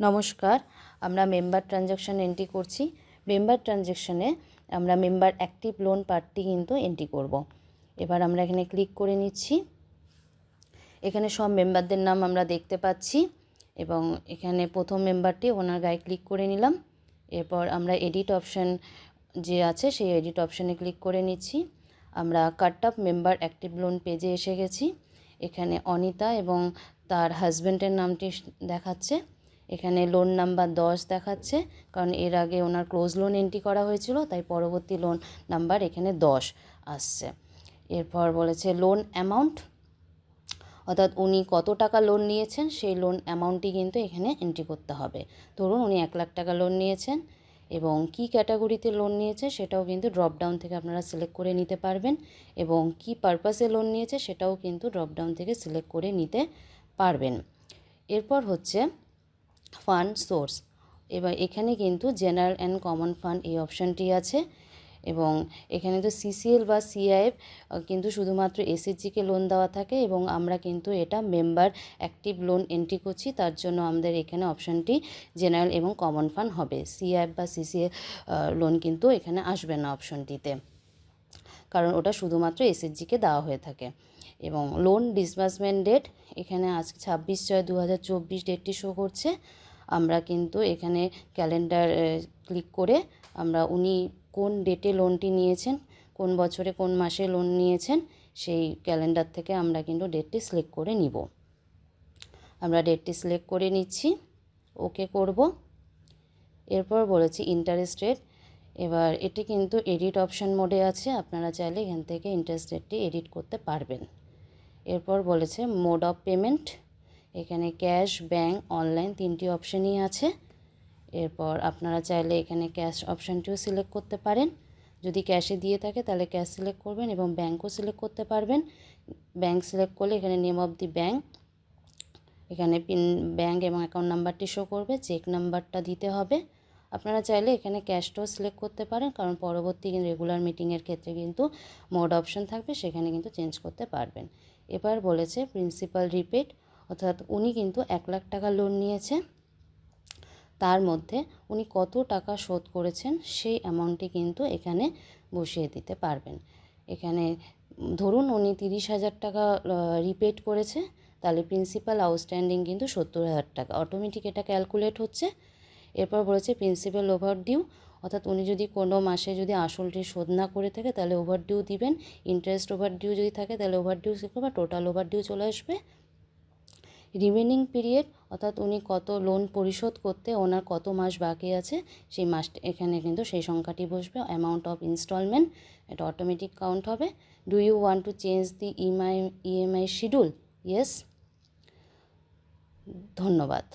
নমস্কার, আমরা member transaction entry করছি। মেম্বার ট্রানজ্যাকশনে আমরা মেম্বার অ্যাক্টিভ লোন পার্টটি কিন্তু এন্ট্রি করব। এবার আমরা এখানে ক্লিক করে নিচ্ছি। এখানে সব মেম্বারদের নাম আমরা দেখতে পাচ্ছি এবং এখানে প্রথম মেম্বারটি ওনার গায়ে ক্লিক করে নিলাম। এরপর আমরা এডিট অপশান যে আছে সেই এডিট অপশানে ক্লিক করে নিচ্ছি। আমরা cut up member active loan পেজে এসে গেছি। এখানে অনিতা এবং তার হাজব্যান্ডের নামটি দেখাচ্ছে। এখানে লোন নাম্বার দশ দেখাচ্ছে, কারণ এর আগে ওনার ক্লোজ লোন এন্ট্রি করা হয়েছিল, তাই পরবর্তী লোন নাম্বার এখানে দশ আসছে। এরপর বলেছে লোন অ্যামাউন্ট অর্থাৎ উনি কত টাকা লোন নিয়েছেন, সেই লোন অ্যামাউন্টটি কিন্তু এখানে এন্ট্রি করতে হবে। ধরুন উনি এক লাখ টাকা লোন নিয়েছেন এবং কি ক্যাটাগরিতে লোন নিয়েছে, সেটাও কিন্তু ড্রপডাউন থেকে আপনারা সিলেক্ট করে নিতে পারবেন এবং কি পারপাসে লোন নিয়েছে, সেটাও কিন্তু ড্রপডাউন থেকে সিলেক্ট করে নিতে পারবেন। এরপর হচ্ছে ফান্ড সোর্স। এবার এখানে কিন্তু জেনারেল অ্যান্ড কমন ফান্ড এই অপশানটি আছে এবং এখানে তো সিসিএল বা সিআইএফ কিন্তু শুধুমাত্র এসএসজিকে লোন দেওয়া থাকে এবং আমরা কিন্তু এটা মেম্বার অ্যাক্টিভ লোন এন্ট্রি করছি, তার জন্য আমাদের এখানে অপশানটি জেনারেল এবং কমন ফান্ড হবে। সিআইএফ বা সিসিএল লোন কিন্তু এখানে আসবে না অপশানটিতে। কারণ ওটা শুধুমাত্র এসএসজিকে দেওয়া হয়ে থাকে। এবং লোন ডিসবার্সমেন্ট ডেট এখানে আজ ছাব্বিশ ছয় দু হাজার চব্বিশ ডেটটি শো করছে। আমরা কিন্তু এখানে ক্যালেন্ডার ক্লিক করে আমরা উনি কোন ডেটে লোনটি নিয়েছেন, কোন বছরে কোন মাসে লোন নিয়েছেন, সেই ক্যালেন্ডার থেকে আমরা কিন্তু ডেটটি সিলেক্ট করে নিব। আমরা ডেটটি সিলেক্ট করে নিচ্ছি ওকে করব। এরপর বলেছি ইন্টারেস্ট রেট এবার এটি কিন্তু এডিট অপশান মোডে আছে, আপনারা চাইলে এখান থেকে ইন্টারেস্ট রেটটি এডিট করতে পারবেন। এরপর বলেছে মোড অফ পেমেন্ট এখানে ক্যাশ ব্যাঙ্ক অনলাইন তিনটি অপশানই আছে। এরপর আপনারা চাইলে এখানে ক্যাশ অপশানটিও সিলেক্ট করতে পারেন। যদি ক্যাশে দিয়ে থাকে তাহলে ক্যাশ সিলেক্ট করবেন এবং ব্যাঙ্কও সিলেক্ট করতে পারবেন। ব্যাঙ্ক সিলেক্ট করলে এখানে নেম অফ দি ব্যাঙ্ক এখানে পিন ব্যাঙ্ক এবং অ্যাকাউন্ট নাম্বারটি শো করবে চেক নাম্বারটা দিতে হবে। আপনারা চাইলে এখানে ক্যাশটাও সিলেক্ট করতে পারেন, কারণ পরবর্তী রেগুলার মিটিংয়ের ক্ষেত্রে কিন্তু মোড অপশন থাকবে, সেখানে কিন্তু চেঞ্জ করতে পারবেন। এবার বলেছে প্রিন্সিপাল রিপেড অর্থাৎ উনি কিন্তু এক লাখ টাকা লোন নিয়েছে তার মধ্যে উনি কত টাকা শোধ করেছেন সেই অ্যামাউন্টটি কিন্তু এখানে বসিয়ে দিতে পারবেন। এখানে ধরুন উনি তিরিশ হাজার টাকা রিপেড করেছে, তাহলে প্রিন্সিপাল আউটস্ট্যান্ডিং কিন্তু সত্তর হাজার টাকা। অটোমেটিক এটা ক্যালকুলেট হচ্ছে। এরপর বলেছে প্রিন্সিপাল ওভার ডিউ অর্থাৎ উনি যদি কোনো মাসে যদি আসলটি শোধ না করে থাকে, তাহলে ওভার ডিউ দিবেন। ইন্টারেস্ট ওভার ডিউ যদি থাকে, তাহলে ওভার ডিউ শিখবে বা টোটাল ওভার ডিউ চলে আসবে। রিমেনিং পিরিয়ড অর্থাৎ উনি কত লোন পরিশোধ করতে ওনার কত মাস বাকি আছে, সেই মাসটা, এখানে কিন্তু সেই সংখ্যাটি বসবে অ্যামাউন্ট অফ ইনস্টলমেন্ট এটা অটোমেটিক কাউন্ট হবে। Do you want to change the EMI EMI schedule yes ধন্যবাদ।